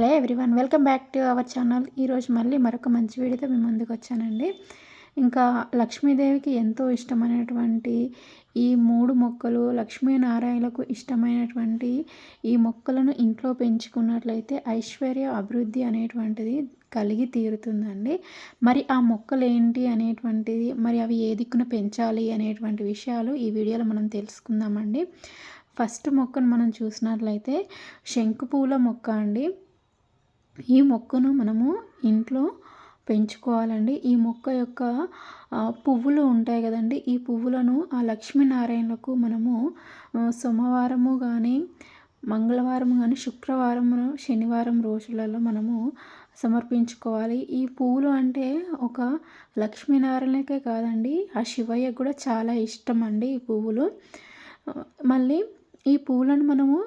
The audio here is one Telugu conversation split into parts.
Hello everyone welcome back to our channel. ఈరోజు మళ్ళీ మరొక మంచి వీడియోతో మేము ముందుకు వచ్చానండి. ఇంకా లక్ష్మీదేవికి ఎంతో ఇష్టమైనటువంటి ఈ మూడు మొక్కలు లక్ష్మీనారాయణకు ఇష్టమైనటువంటి ఈ మొక్కలను ఇంట్లో పెంచుకున్నట్లయితే ఐశ్వర్య అభివృద్ధి అనేటువంటిది కలిగి తీరుతుందండి. మరి ఆ మొక్కలు ఏంటి అనేటువంటిది మరి అవి ఏ దిక్కున పెంచాలి అనేటువంటి విషయాలు ఈ వీడియోలో మనం తెలుసుకుందామండి. ఫస్ట్ మొక్కను మనం చూసినట్లయితే శంకుపూల మొక్క అండి. ఈ మొక్కను మనము ఇంట్లో పెంచుకోవాలండి. ఈ మొక్క యొక్క పువ్వులు ఉంటాయి కదండి. ఈ పువ్వులను ఆ లక్ష్మీనారాయణకు మనము సోమవారము కానీ మంగళవారం కానీ శుక్రవారం శనివారం రోజులలో మనము సమర్పించుకోవాలి. ఈ పువ్వులు అంటే ఒక లక్ష్మీనారాయణకే కాదండి ఆ శివయ్య కూడా చాలా ఇష్టం అండి ఈ పువ్వులు. మళ్ళీ ఈ పువ్వులను మనము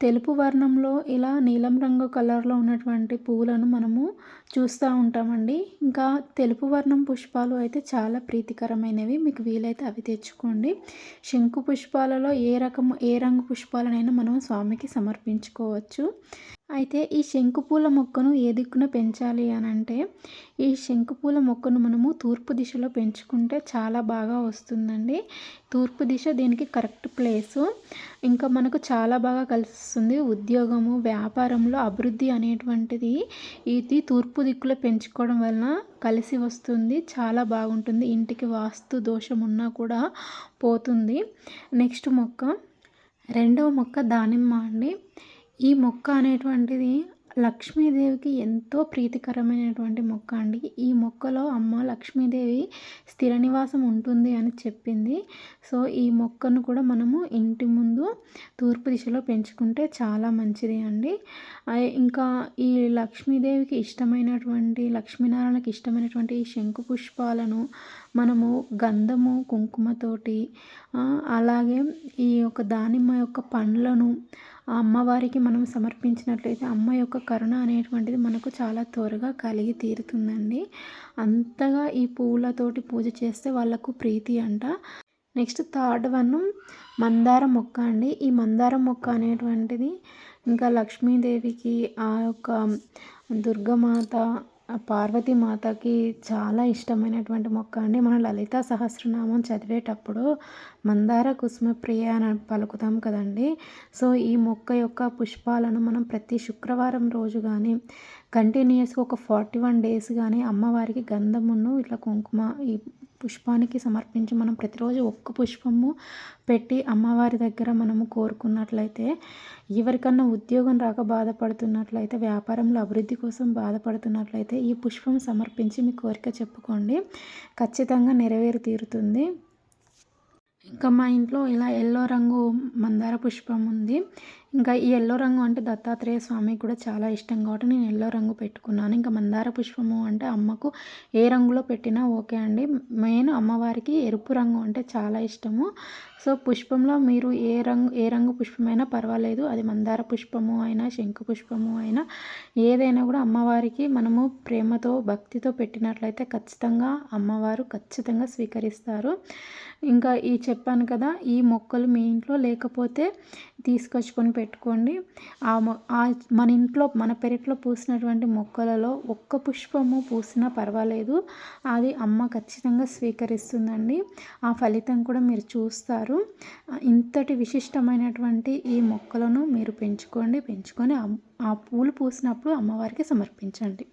తెలుపు వర్ణంలో ఇలా నీలం రంగు కలర్లో ఉన్నటువంటి పువ్వులను మనము చూస్తూ ఉంటామండి. ఇంకా తెలుపు వర్ణం పుష్పాలు అయితే చాలా ప్రీతికరమైనవి. మీకు వీలైతే అవి తెచ్చుకోండి. శంకు పుష్పాలలో ఏ రకం ఏ రంగు పుష్పాలనైనా మనం స్వామికి సమర్పించుకోవచ్చు. అయితే ఈ శంకుపూల మొక్కను ఏ దిక్కున పెంచాలి అని అంటే ఈ శంకుపూల మొక్కను మనము తూర్పు దిశలో పెంచుకుంటే చాలా బాగా వస్తుందండి. తూర్పు దిశ దీనికి కరెక్ట్ ప్లేసు. ఇంకా మనకు చాలా బాగా కలిసిస్తుంది ఉద్యోగము వ్యాపారంలో అభివృద్ధి అనేటువంటిది. ఇది తూర్పు దిక్కులో పెంచుకోవడం వలన కలిసి వస్తుంది చాలా బాగుంటుంది. ఇంటికి వాస్తు దోషం ఉన్నా కూడా పోతుంది. నెక్స్ట్ మొక్క. రెండవ మొక్క దానిమ్మ అండి. ఈ మొక్క అనేటువంటిది లక్ష్మీదేవికి ఎంతో ప్రీతికరమైనటువంటి మొక్క అండి. ఈ మొక్కలో అమ్మ లక్ష్మీదేవి స్థిర నివాసం ఉంటుంది అని చెప్పింది. సో ఈ మొక్కను కూడా మనము ఇంటి ముందు తూర్పు దిశలో పెంచుకుంటే చాలా మంచిది అండి. ఇంకా ఈ లక్ష్మీదేవికి ఇష్టమైనటువంటి లక్ష్మీనారాయణకి ఇష్టమైనటువంటి ఈ శంకు పుష్పాలను మనము గంధము కుంకుమతోటి అలాగే ఈ యొక్క దానిమ్మ యొక్క పండ్లను ఆ అమ్మవారికి మనం సమర్పించినట్లయితే అమ్మ యొక్క కరుణ అనేటువంటిది మనకు చాలా త్వరగా కలిగి తీరుతుందండి. అంతగా ఈ పూలతోటి పూజ చేస్తే వాళ్ళకు ప్రీతి అంట. నెక్స్ట్ థర్డ్ వన్ మందార మొక్క అండి. ఈ మందార మొక్క అనేటువంటిది ఇంకా లక్ష్మీదేవికి ఆ యొక్క దుర్గమాత పార్వతీమాతకి చాలా ఇష్టమైనటువంటి మొక్క అండి. మనం లలిత సహస్రనామం చదివేటప్పుడు మందార కుసుమ ప్రియ అని పలుకుతాం కదండి. సో ఈ మొక్క యొక్క పుష్పాలను మనం ప్రతి శుక్రవారం రోజు కానీ కంటిన్యూస్గా ఒక ఫార్టీ వన్ డేస్ కానీ అమ్మవారికి గంధమును ఇట్లా కుంకుమ ఈ పుష్పానికి సమర్పించి మనం ప్రతిరోజు ఒక్క పుష్పము పెట్టి అమ్మవారి దగ్గర మనము కోరుకున్నట్లయితే ఎవరికన్నా ఉద్యోగం రాక బాధపడుతున్నట్లయితే వ్యాపారంలో అభివృద్ధి కోసం బాధపడుతున్నట్లయితే ఈ పుష్పం సమర్పించి మీ కోరిక చెప్పుకోండి. ఖచ్చితంగా నెరవేరు తీరుతుంది. ఇంకా మా ఇంట్లో ఇలా ఎల్లో రంగు మందార పుష్పం ఉంది. ఇంకా ఈ ఎల్లో రంగు అంటే దత్తాత్రేయ స్వామికి కూడా చాలా ఇష్టం కాబట్టి నేను ఎల్లో రంగు పెట్టుకున్నాను. ఇంకా మందార పుష్పము అంటే అమ్మకు ఏ రంగులో పెట్టినా ఓకే అండి. మెయిన్ అమ్మవారికి ఎరుపు రంగు అంటే చాలా ఇష్టము. సో పుష్పంలో మీరు ఏ రంగు ఏ రంగు పుష్పమైనా పర్వాలేదు. అది మందార పుష్పము అయినా శంకు పుష్పము అయినా ఏదైనా కూడా అమ్మవారికి మనము ప్రేమతో భక్తితో పెట్టినట్లయితే ఖచ్చితంగా అమ్మవారు ఖచ్చితంగా స్వీకరిస్తారు. ఇంకా ఈ చెప్పాను కదా ఈ మొక్కలు మీ ఇంట్లో లేకపోతే తీసుకొచ్చుకొని పెట్టుకోండి. ఆ మన ఇంట్లో మన పెరట్లో పూసినటువంటి మొక్కలలో ఒక్క పుష్పము పూసినా పర్వాలేదు. అది అమ్మ ఖచ్చితంగా స్వీకరిస్తుందండి. ఆ ఫలితం కూడా మీరు చూస్తారు. ఇంతటి విశిష్టమైనటువంటి ఈ మొక్కలను మీరు పెంచుకోండి. పెంచుకొని ఆ పూలు పూసినప్పుడు అమ్మవారికి సమర్పించండి.